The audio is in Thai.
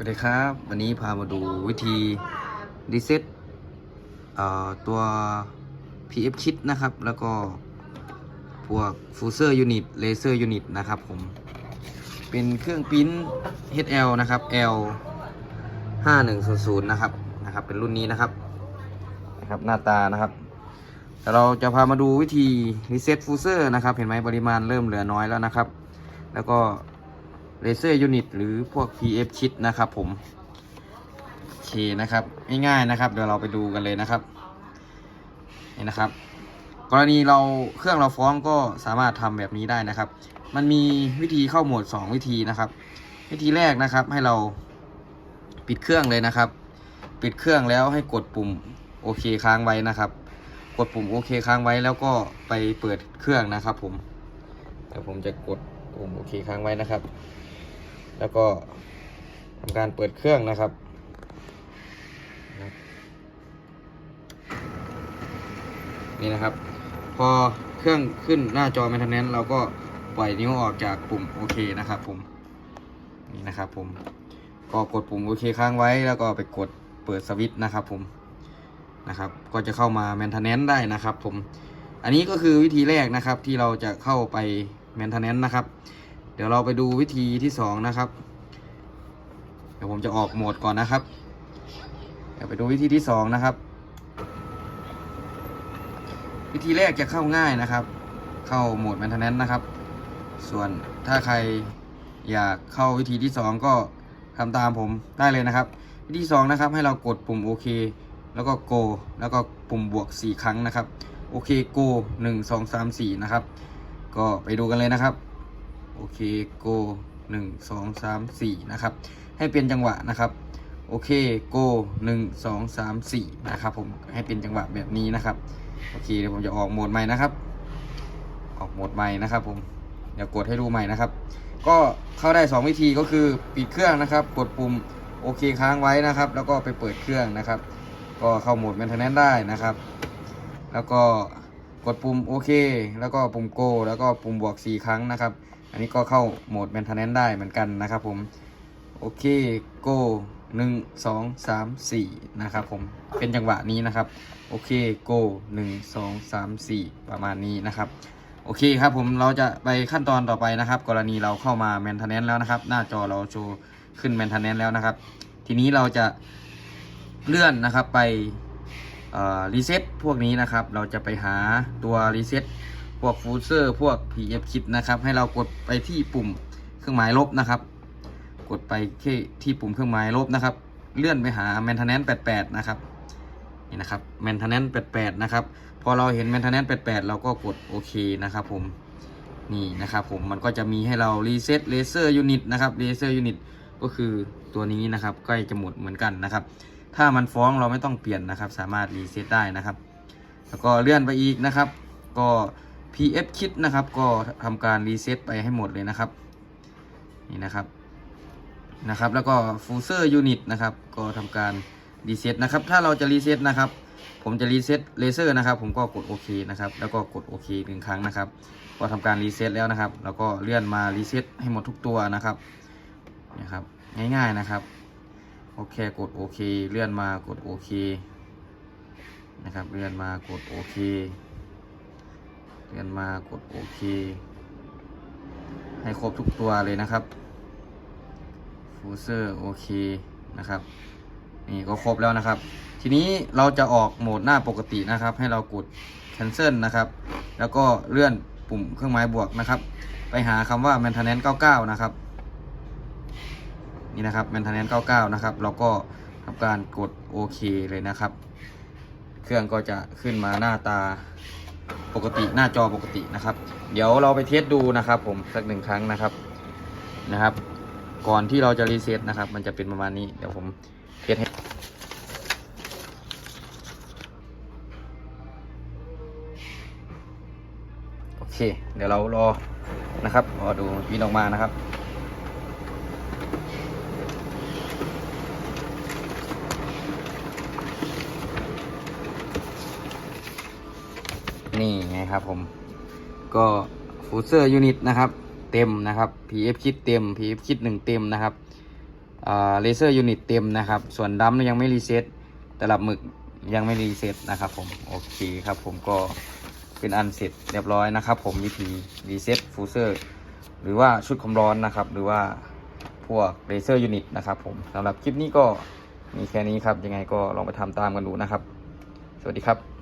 สวัสดีครับ วันนี้พามาดูวิธีรีเซ็ตตัว PF kit นะครับ แล้วก็พวกฟูเซอร์ยูนิตเลเซอร์ยูนิตนะครับผม เป็นเครื่องปริ้น HL นะครับ L 5100นะครับนะครับ เป็นรุ่นนี้นะครับนะครับหน้าตานะครับแต่เราจะพามาดูวิธีรีเซ็ตฟูเซอร์นะครับ เห็นไหมปริมาณเริ่มเหลือน้อยแล้วนะครับ แล้วก็ เลเซอร์ยูนิตหรือพวก PF ชิดนะครับผมโอเคนะครับง่ายๆนะครับ เดี๋ยวเราไปดูกันเลยนะครับนี่นะครับ กรณีเราเครื่องเราฟ้องก็สามารถทำแบบนี้ได้นะครับ มันมีวิธีเข้าโหมด 2 วิธีนะครับ วิธีแรกนะครับให้เราปิดเครื่องเลยนะครับ ปิดเครื่องแล้วให้กดปุ่มโอเคค้างไว้นะครับ กดปุ่มโอเคค้างไว้แล้วก็ไปเปิดเครื่องนะครับ ผมเดี๋ยวผมจะกดปุ่มโอเคค้างไว้นะครับ แล้วก็ทำการเปิดเครื่องนะครับ นี่นะครับ พอเครื่องขึ้นหน้าจอ maintenance เราก็ปล่อยนิ้วออกจากปุ่มโอเคนะครับผมนี่นะครับผมก็กดปุ่มโอเคค้างไว้แล้วก็ไปกดเปิดสวิตช์นะครับผมนะครับก็จะเข้ามา maintenance ได้นะครับผมอันนี้ก็คือวิธีแรกนะครับที่เราจะเข้าไป maintenance นะครับ เดี๋ยวเราไปดูวิธีที่สองนะครับ เดี๋ยวผมจะออกโหมดก่อนนะครับ เดี๋ยวไปดูวิธีที่สองนะครับ วิธีแรกจะเข้าง่ายนะครับ เข้าโหมด maintenance นะครับ ส่วนถ้าใครอยากเข้าวิธีที่สองก็ทำตามผมได้เลยนะครับ วิธีสองนะครับให้เรากดปุ่มโอเคแล้วก็ go แล้วก็ปุ่มบวก 4 ครั้งนะครับ โอเค go 1 2 3 4 นะครับ ก็ไปดูกันเลยนะครับ โอเค go หนึ่งสองสามสี่นะครับ ให้เป็นจังหวะนะครับ โอเค go หนึ่งสองสามสี่นะครับผมให้เป็นจังหวะแบบนี้นะครับ โอเคเดี๋ยวผมจะออกโหมดใหม่นะครับ ออกโหมดใหม่นะครับ ผมเดี๋ยวกดให้ดูใหม่นะครับ ก็เข้าได้ 2 วิธีก็คือปิดเครื่องนะครับ กดปุ่มโอเคค้างไว้นะครับ แล้วก็ไปเปิดเครื่องนะครับ ก็เข้าโหมด maintenance ได้นะครับ แล้วก็กดปุ่มโอเค แล้วก็ปุ่ม go แล้วก็ปุ่มบวก 4 ครั้งนะครับ อันนี้ก็เข้าโหมด maintenance ได้เหมือนกันนะครับผม โอเค go หนึ่งสองสามสี่นะครับผม เป็นจังหวะนี้นะครับ โอเค go หนึ่งสองสามสี่ประมาณนี้นะครับโอเคครับผมเราจะไปขั้นตอนต่อไปนะครับ กรณีเราเข้ามา maintenance แล้วนะครับ หน้าจอเราโชว์ขึ้น maintenance แล้วนะครับ ทีนี้เราจะเลื่อนนะครับไปรีเซ็ตพวกนี้นะครับ เราจะไปหาตัวรีเซ็ต พวกฟูเซอร์พวก PF kit นะครับ ให้เรากดไปที่ปุ่มเครื่องหมายลบนะครับ กดไปที่ที่ปุ่มเครื่องหมายลบนะครับ เลื่อนไปหา maintenance 88 นะครับนี่นะครับ maintenance 88 นะครับ พอเราเห็น maintenance 88 เราก็กดโอเคนะครับผมนี่นะครับผมมันก็จะมีให้เรา reset laser unit นะครับ laser unit ก็คือตัวนี้นะครับใกล้จะหมดเหมือนกันนะครับ ถ้ามันฟ้องเราไม่ต้องเปลี่ยนนะครับ สามารถ reset ได้นะครับ แล้วก็เลื่อนไปอีกนะครับ ก็ PF kit นะครับ ก็ทำการ reset ไปให้หมดเลยนะครับ นี่นะครับนะครับ แล้วก็ fuser unit นะครับ ก็ทำการ reset นะครับ ถ้าเราจะ reset นะครับ ผมจะ reset laser นะครับ ผมก็กดโอเคนะครับ แล้วก็กดโอเคหนึ่งครั้งนะครับ ก็ทำการ reset แล้วนะครับ แล้วก็เลื่อนมา reset ให้หมดทุกตัวนะครับนะครับ ง่ายๆนะครับโอเคกดโอเคเลื่อนมากดโอเคนะครับ เลื่อนมากดโอเค เลื่อนมากดโอเค ให้ครบทุกตัวเลยนะครับฟูเซอร์โอเคนะครับนี่ก็ครบแล้วนะครับ ทีนี้เราจะออกโหมดหน้าปกตินะครับ ให้เรากด cancel นะครับ แล้วก็เลื่อนปุ่มเครื่องหมายบวกนะครับ ไปหาคำว่า maintenance 99 นะครับ นี่นะครับ maintenance 99 นะครับ เราก็ทำการกดโอเคเลยนะครับ เครื่องก็จะขึ้นมาหน้าตา ปกติหน้าจอปกตินะครับ เดี๋ยวเราไปเทสดูนะครับ ผมสักหนึ่งครั้งนะครับนะครับ ก่อนที่เราจะรีเซ็ตนะครับ มันจะเป็นประมาณนี้เดี๋ยวผมเทสให้โอเค เดี๋ยวเรารอนะครับรอดูวินออกมานะครับ นี่ไงครับผม ก็ฟูเซอร์ยูนิตนะครับ เต็มนะครับ PF คิดเต็ม PF คิดหนึ่งเต็มนะครับเลเซอร์ยูนิตเต็มนะครับ ส่วนดัมยังไม่รีเซ็ตตลับหมึกยังไม่รีเซ็ตนะครับผม โอเคครับผมก็เป็นอันเสร็จเรียบร้อยนะครับผมวิธีรีเซ็ตฟูเซอร์หรือว่าชุดความร้อนนะครับ หรือว่าพวกเลเซอร์ยูนิตนะครับผมสำหรับคลิปนี้ก็มีแค่นี้ครับ ยังไงก็ลองไปทำตามกันดูนะครับ สวัสดีครับ